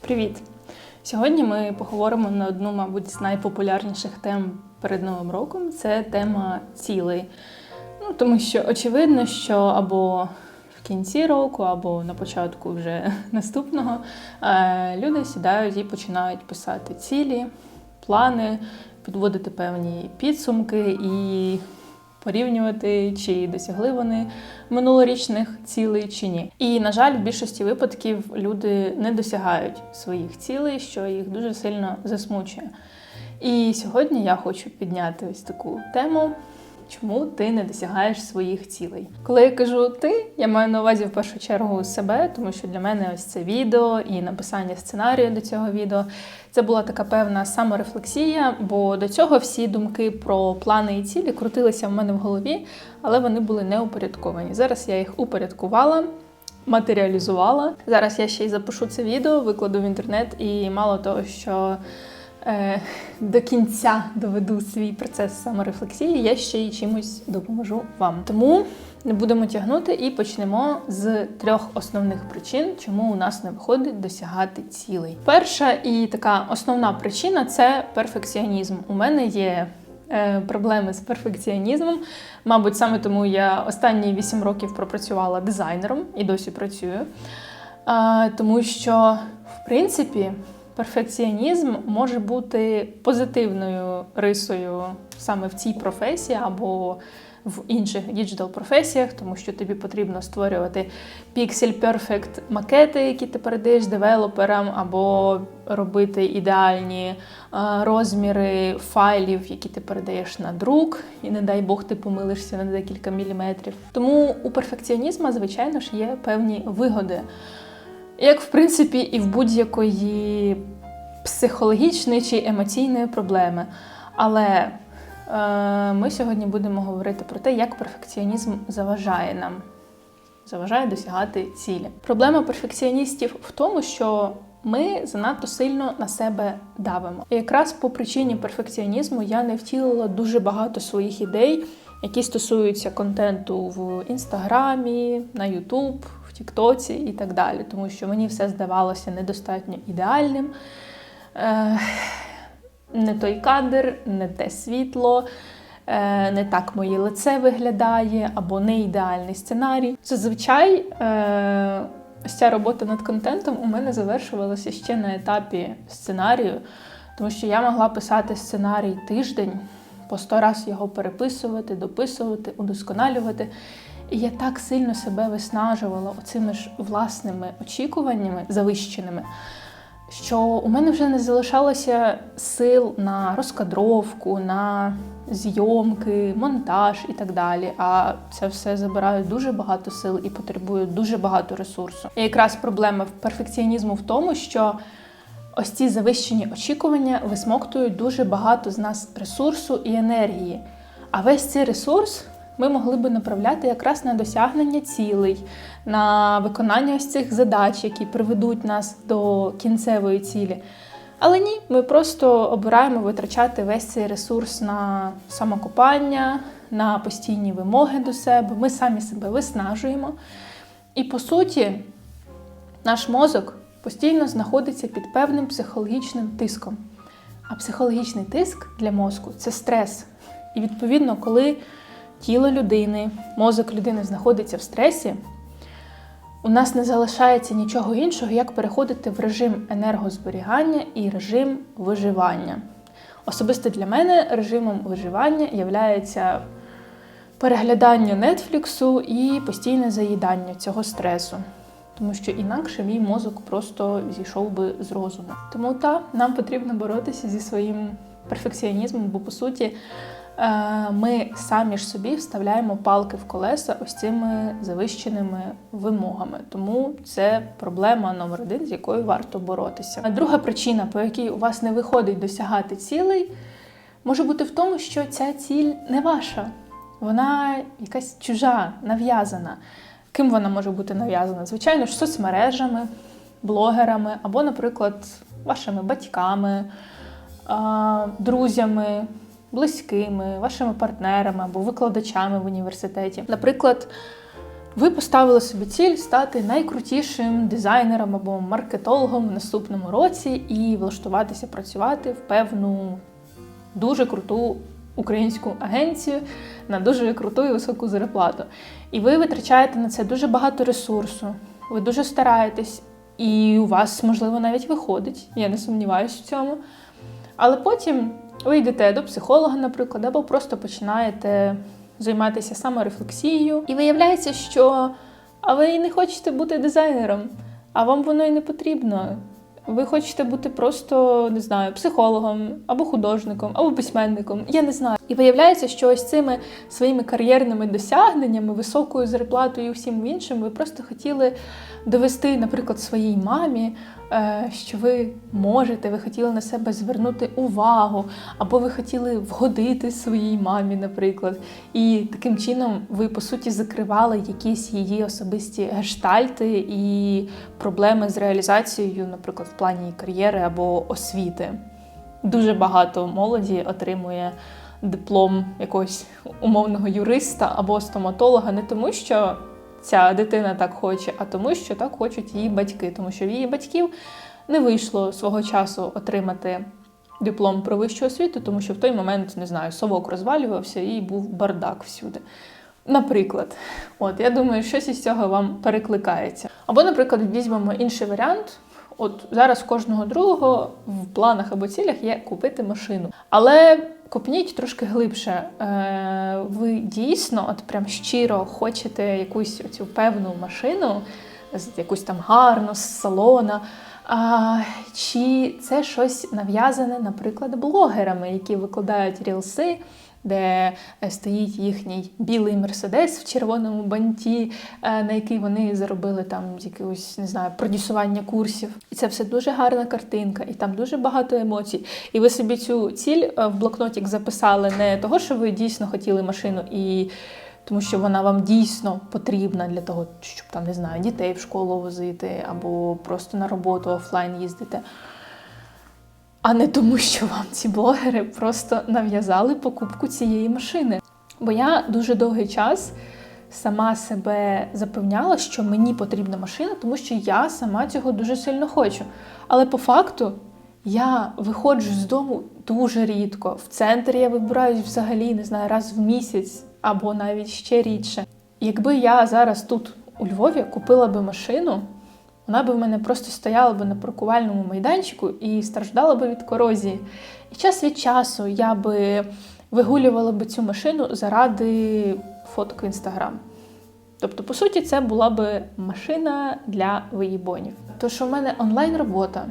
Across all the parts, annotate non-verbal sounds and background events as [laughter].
Привіт! Сьогодні ми поговоримо на одну, мабуть, з найпопулярніших тем перед Новим роком це тема цілей. Ну, тому що очевидно, що або в кінці року, або на початку вже [laughs] наступного е, люди сідають і починають писати цілі, плани, підводити певні підсумки і порівнювати, чи досягли вони минулорічних цілей чи ні. І на жаль, в більшості випадків люди не досягають своїх цілей, що їх дуже сильно засмучує. І сьогодні я хочу підняти ось таку тему. Чому ти не досягаєш своїх цілей? Коли я кажу ти, я маю на увазі в першу чергу себе, тому що для мене ось це відео і написання сценарію до цього відео це була така певна саморефлексія, бо до цього всі думки про плани і цілі крутилися в мене в голові, але вони були не упорядковані. Зараз я їх упорядкувала. Матеріалізувала. Зараз я ще й запишу це відео, викладу в інтернет, і мало того, що до кінця доведу свій процес саморефлексії, я ще й чимось допоможу вам. Тому не будемо тягнути і почнемо з трьох основних причин, чому у нас не виходить досягати цілей. Перша і така основна причина це перфекціонізм. У мене є. е, Проблеми з перфекціонізмом. Мабуть, саме тому я останні 8 років пропрацювала дизайнером і досі працюю. Тому що, в принципі, перфекціонізм може бути позитивною рисою саме в цій професії або в інших діджитал професіях, тому що тобі потрібно створювати perfect макети, які ти передаєш девелоперам, або робити ідеальні е, розміри файлів, які ти передаєш на друк, і не дай Бог ти помилишся на декілька міліметрів. Тому у перфекціонізму, звичайно ж, є певні вигоди. Як в принципі і в будь-якої психологічної чи емоційної проблеми. Але е, ми сьогодні будемо говорити про те, як перфекціонізм заважає нам, заважає досягати цілі. Проблема перфекціоністів в тому, що ми занадто сильно на себе давимо. І якраз по причині перфекціонізму я не втілила дуже багато своїх ідей, які стосуються контенту в інстаграмі, на Ютуб, Тіктоці і так далі, тому що мені все здавалося недостатньо ідеальним. Е, не той кадр, не те світло, е, не так моє лице виглядає, або не ідеальний сценарій. Зазвичай е, ця робота над контентом у мене завершувалася ще на етапі сценарію, тому що я могла писати сценарій тиждень, по сто раз його переписувати, дописувати, удосконалювати. І я так сильно себе виснажувала оцими ж власними очікуваннями завищеними що у мене вже не залишалося сил на розкадровку, на зйомки, монтаж і так далі. А це все забирає дуже багато сил і потребує дуже багато ресурсу. І якраз проблема перфекціонізму в тому, що ось ці завищені очікування висмоктують дуже багато з нас ресурсу і енергії. А весь цей ресурс ми могли би направляти якраз на досягнення цілей, на виконання ось цих задач, які приведуть нас до кінцевої цілі. Але ні, ми просто обираємо витрачати весь цей ресурс на самокопання, на постійні вимоги до себе. Ми самі себе виснажуємо. І по суті, наш мозок постійно знаходиться під певним психологічним тиском. А психологічний тиск для мозку це стрес. І відповідно, коли тіло людини, мозок людини знаходиться в стресі, у нас не залишається нічого іншого, як переходити в режим енергозберігання і режим виживання. Особисто для мене режимом виживання є переглядання нетфліксу і постійне заїдання цього стресу. Тому що інакше мій мозок просто зійшов би з розуму. Тому так, нам потрібно боротися зі своїм перфекціонізмом, бо по суті ми самі ж собі вставляємо палки в колеса ось цими завищеними вимогами. Тому це проблема номер один, з якою варто боротися. Друга причина, по якій у вас не виходить досягати цілей, може бути в тому, що ця ціль не ваша, вона якась чужа, нав'язана. Ким вона може бути нав'язана? Звичайно ж, соцмережами, блогерами або, наприклад, вашими батьками, друзями близькими, вашими партнерами або викладачами в університеті. Наприклад, Ви поставили собі ціль стати найкрутішим дизайнером або маркетологом в наступному році і влаштуватися працювати в певну дуже круту українську агенцію на дуже круту і високу зарплату. І ви витрачаєте на це дуже багато ресурсу, ви дуже стараєтесь, і у вас, можливо, навіть виходить. Я не сумніваюся в цьому. Але потім ви йдете до психолога, наприклад, або просто починаєте займатися саморефлексією, і виявляється, що а ви не хочете бути дизайнером, а вам воно і не потрібно. Ви хочете бути просто не знаю, психологом або художником, або письменником. Я не знаю. І виявляється, що ось цими своїми кар'єрними досягненнями, високою зарплатою і всім іншим, ви просто хотіли довести, наприклад, своїй мамі, що ви можете, ви хотіли на себе звернути увагу, або ви хотіли вгодити своїй мамі, наприклад. І таким чином ви, по суті, закривали якісь її особисті гештальти і проблеми з реалізацією, наприклад, в плані кар'єри або освіти. Дуже багато молоді отримує диплом якогось умовного юриста або стоматолога не тому, що ця дитина так хоче, а тому, що так хочуть її батьки, тому що в її батьків не вийшло свого часу отримати диплом про вищу освіту, тому що в той момент, не знаю, совок розвалювався і був бардак всюди. Наприклад, от я думаю, щось із цього вам перекликається. Або, наприклад, візьмемо інший варіант. От зараз кожного другого в планах або цілях є купити машину. Але копніть трошки глибше. Е, Ви дійсно, от прям щиро хочете якусь цю певну машину, якусь там гарну, з салона. А, чи це щось нав'язане, наприклад, блогерами, які викладають рілси, де е, стоїть їхній білий мерседес в червоному банті, е, на який вони заробили там з якогось, не знаю, продюсування курсів. І це все дуже гарна картинка, і там дуже багато емоцій. І ви собі цю ціль е, в блокнотик записали не того, що ви дійсно хотіли машину і. Тому що вона вам дійсно потрібна для того, щоб там не знаю, дітей в школу возити або просто на роботу офлайн їздити. А не тому, що вам ці блогери просто нав'язали покупку цієї машини. Бо я дуже довгий час сама себе запевняла, що мені потрібна машина, тому що я сама цього дуже сильно хочу. Але по факту я виходжу з дому дуже рідко. В центр я вибираюсь взагалі, не знаю, раз в місяць або навіть ще рідше. Якби я зараз тут у Львові купила би машину, вона би в мене просто стояла би на паркувальному майданчику і страждала би від корозії. І час від часу я би вигулювала би цю машину заради фоток в інстаграм. Тобто, по суті, це була би машина для виїбонів. Тож у мене онлайн-робота.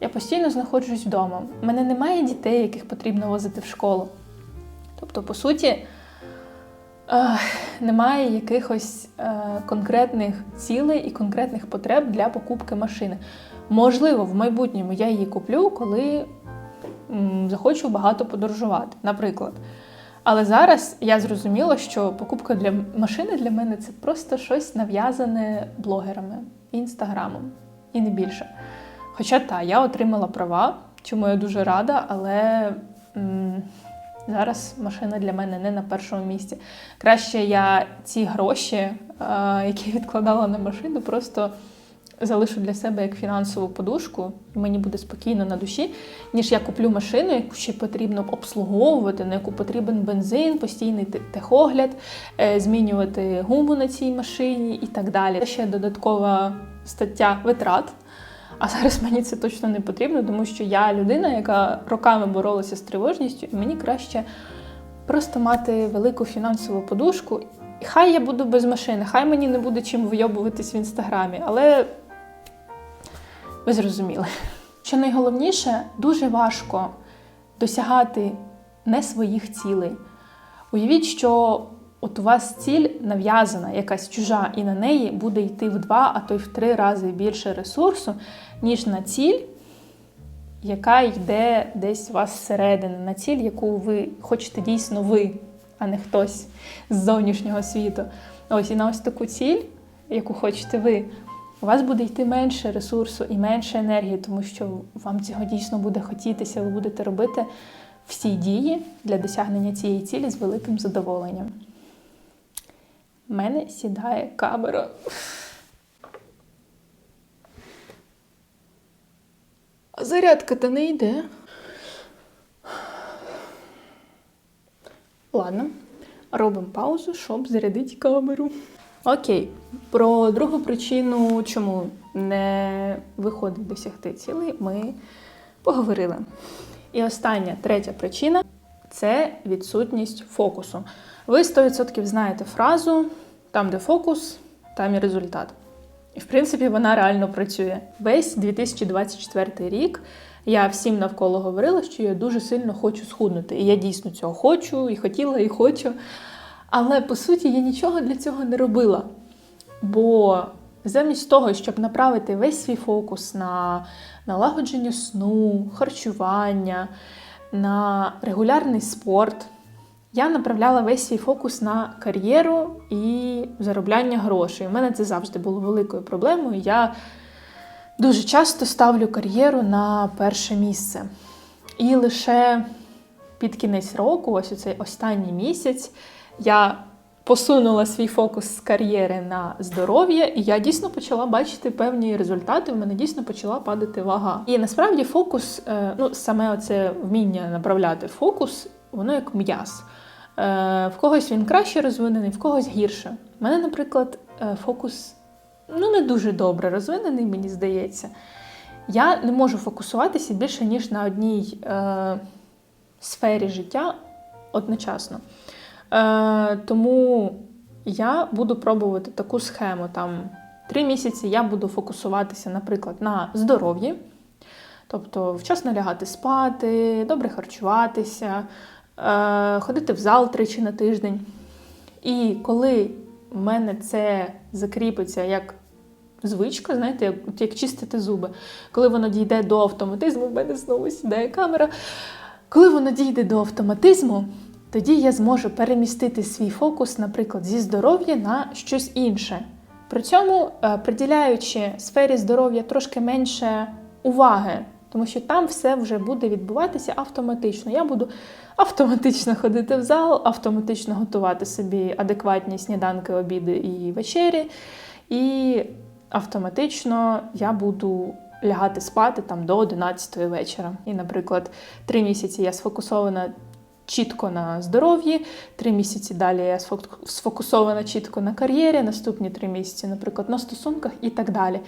Я постійно знаходжусь вдома. У мене немає дітей, яких потрібно возити в школу. Тобто, по суті, немає якихось е, конкретних цілей і конкретних потреб для покупки машини. Можливо, в майбутньому я її куплю, коли захочу багато подорожувати, наприклад. Але зараз я зрозуміла, що покупка для машини для мене це просто щось нав'язане блогерами, інстаграмом і не більше. Хоча та, я отримала права, чому я дуже рада, але зараз машина для мене не на першому місці. Краще я ці гроші, е, які відкладала на машину, просто залишу для себе як фінансову подушку, і мені буде спокійно на душі, ніж я куплю машину, яку ще потрібно обслуговувати, на яку потрібен бензин, постійний техогляд, е, змінювати гуму на цій машині і так далі. Ще додаткова стаття витрат. А зараз мені це точно не потрібно, тому що я людина, яка роками боролася з тривожністю, і мені краще просто мати велику фінансову подушку. І хай я буду без машини, хай мені не буде чим вийобуватись в інстаграмі, але ви зрозуміли. Що найголовніше, дуже важко досягати не своїх цілей. Уявіть, що от у вас ціль нав'язана, якась чужа, і на неї буде йти в два, а то й в три рази більше ресурсу, ніж на ціль, яка йде десь у вас зсередини, на ціль, яку ви хочете дійсно ви, а не хтось з зовнішнього світу. Ось і на ось таку ціль, яку хочете ви, у вас буде йти менше ресурсу і менше енергії, тому що вам цього дійсно буде хотітися, ви будете робити всі дії для досягнення цієї цілі з великим задоволенням. В мене сідає камера. А зарядка-то не йде. Ладно, робимо паузу, щоб зарядити камеру. Окей, про другу причину, чому не виходить досягти цілей, ми поговорили. І остання третя причина це відсутність фокусу. Ви 100% знаєте фразу там, де фокус, там і результат. І в принципі вона реально працює. Весь 2024 рік я всім навколо говорила, що я дуже сильно хочу схуднути. І я дійсно цього хочу, і хотіла, і хочу. Але по суті я нічого для цього не робила. Бо замість того, щоб направити весь свій фокус на налагодження сну, харчування, на регулярний спорт, я направляла весь свій фокус на кар'єру і заробляння грошей. У мене це завжди було великою проблемою. Я дуже часто ставлю кар'єру на перше місце. І лише під кінець року, ось у цей останній місяць, я посунула свій фокус з кар'єри на здоров'я, і я дійсно почала бачити певні результати. В мене дійсно почала падати вага. І насправді фокус, е, ну саме оце вміння направляти фокус, воно як м'яз. Е, в когось він краще розвинений, в когось гірше. У мене, наприклад, е, фокус ну, не дуже добре розвинений, мені здається. Я не можу фокусуватися більше, ніж на одній е, сфері життя одночасно. Е, Тому я буду пробувати таку схему. Там Три місяці я буду фокусуватися, наприклад, на здоров'ї, тобто вчасно лягати спати, добре харчуватися, ходити в зал тричі на тиждень. І коли в мене це закріпиться як звичка, знаєте, як, як чистити зуби, коли воно дійде до автоматизму, в мене знову сідає камера. Коли воно дійде до автоматизму, тоді я зможу перемістити свій фокус, наприклад, зі здоров'я на щось інше. При цьому е, приділяючи сфері здоров'я трошки менше уваги, тому що там все вже буде відбуватися автоматично. Я буду автоматично ходити в зал, автоматично готувати собі адекватні сніданки, обіди і вечері, і автоматично я буду лягати спати там до 11 вечора. І, наприклад, три місяці я сфокусована чітко на здоров'ї, три місяці далі я сфокусована чітко на кар'єрі, наступні три місяці, наприклад, на стосунках і так далі.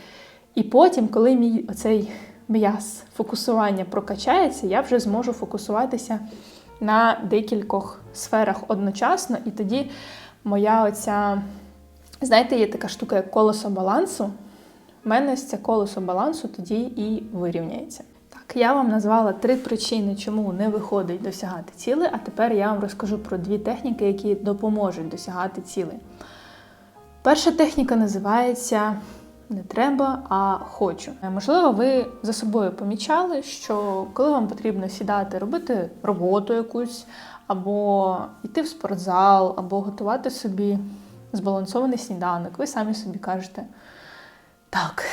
І потім, коли мій оцей м'яз фокусування прокачається, я вже зможу фокусуватися на декількох сферах одночасно, і тоді моя оця, знаєте, є така штука, як колесо балансу. У мене це колесо балансу тоді і вирівняється. Так, я вам назвала три причини, чому не виходить досягати цілей, а тепер я вам розкажу про дві техніки, які допоможуть досягати цілей. Перша техніка називається не треба, а хочу. Можливо, ви за собою помічали, що коли вам потрібно сідати, робити роботу якусь, або йти в спортзал, або готувати собі збалансований сніданок, ви самі собі кажете, так,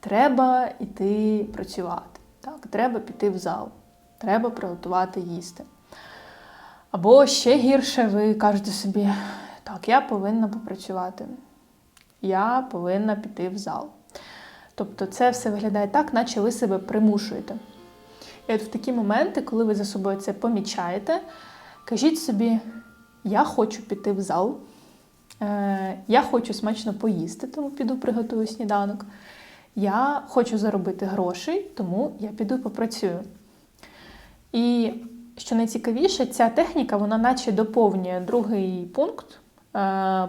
треба йти працювати, так, треба піти в зал, треба приготувати їсти. Або ще гірше, ви кажете собі, так, я повинна попрацювати я повинна піти в зал. Тобто це все виглядає так, наче ви себе примушуєте. І от в такі моменти, коли ви за собою це помічаєте, кажіть собі, я хочу піти в зал, е, я хочу смачно поїсти, тому піду приготую сніданок. Я хочу заробити грошей, тому я піду попрацюю. І що найцікавіше, ця техніка, вона наче доповнює другий пункт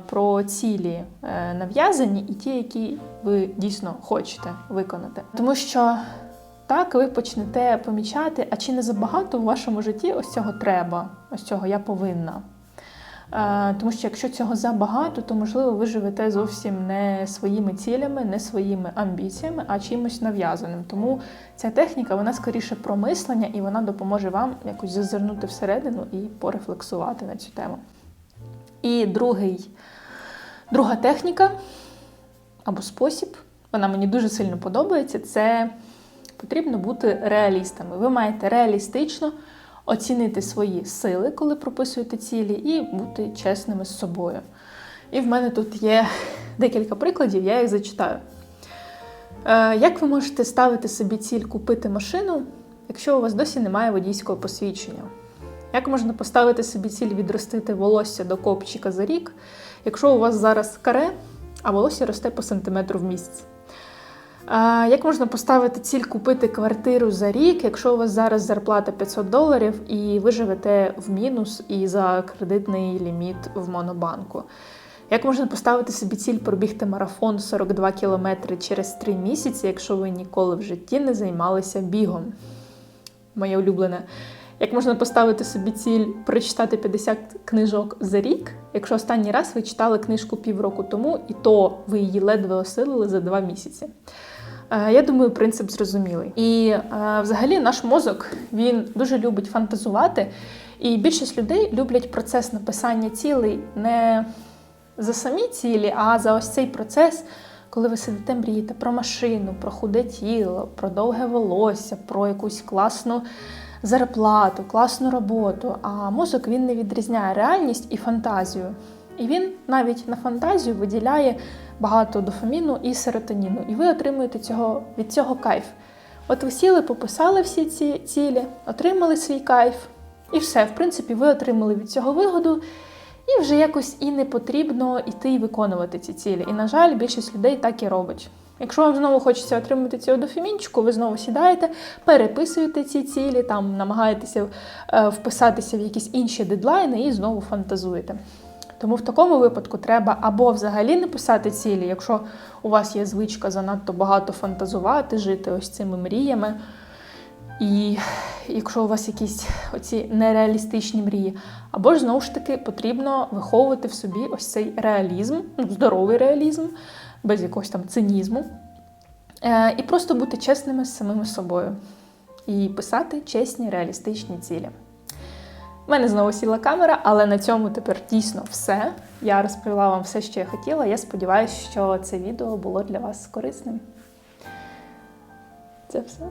про цілі е, нав'язані і ті, які ви дійсно хочете виконати. Тому що так ви почнете помічати, а чи не забагато в вашому житті ось цього треба, ось цього я повинна. Е, тому що якщо цього забагато, то можливо ви живете зовсім не своїми цілями, не своїми амбіціями, а чимось нав'язаним. Тому ця техніка вона скоріше про мислення, і вона допоможе вам якось зазирнути всередину і порефлексувати на цю тему. І другий, друга техніка або спосіб, вона мені дуже сильно подобається, це потрібно бути реалістами. Ви маєте реалістично оцінити свої сили, коли прописуєте цілі, і бути чесними з собою. І в мене тут є декілька прикладів, я їх зачитаю. Е, Як ви можете ставити собі ціль купити машину, якщо у вас досі немає водійського посвідчення? Як можна поставити собі ціль відростити волосся до копчика за рік, якщо у вас зараз каре, а волосся росте по сантиметру в місяць? Як можна поставити ціль купити квартиру за рік, якщо у вас зараз зарплата 500 доларів і ви живете в мінус і за кредитний ліміт в монобанку? Як можна поставити собі ціль пробігти марафон 42 кілометри через 3 місяці, якщо ви ніколи в житті не займалися бігом? Моє улюблене. Як можна поставити собі ціль прочитати 50 книжок за рік, якщо останній раз ви читали книжку півроку тому, і то ви її ледве осилили за два місяці? Е, Я думаю, принцип зрозумілий. І е, взагалі наш мозок він дуже любить фантазувати, і більшість людей люблять процес написання цілей не за самі цілі, а за ось цей процес, коли ви сидите, мрієте про машину, про худе тіло, про довге волосся, про якусь класну зарплату, класну роботу. А мозок він не відрізняє реальність і фантазію. І він навіть на фантазію виділяє багато дофаміну і серотоніну. І ви отримуєте цього, від цього кайф. От ви сіли, пописали всі ці цілі, отримали свій кайф, і все. В принципі, ви отримали від цього вигоду, і вже якось і не потрібно йти і виконувати ці цілі. І, на жаль, більшість людей так і робить. Якщо вам знову хочеться отримати цього дофамінчику, ви знову сідаєте, переписуєте ці цілі, там намагаєтеся е, вписатися в якісь інші дедлайни і знову фантазуєте. Тому в такому випадку треба або взагалі не писати цілі, якщо у вас є звичка занадто багато фантазувати, жити ось цими мріями. І якщо у вас якісь оці нереалістичні мрії, або ж знову ж таки потрібно виховувати в собі ось цей реалізм, ну, здоровий реалізм, без якогось там цинізму, е, і просто бути чесними з самими собою. І писати чесні реалістичні цілі. У мене знову сіла камера, але на цьому тепер дійсно все. Я розповіла вам все, що я хотіла. Я сподіваюся, що це відео було для вас корисним. Це все.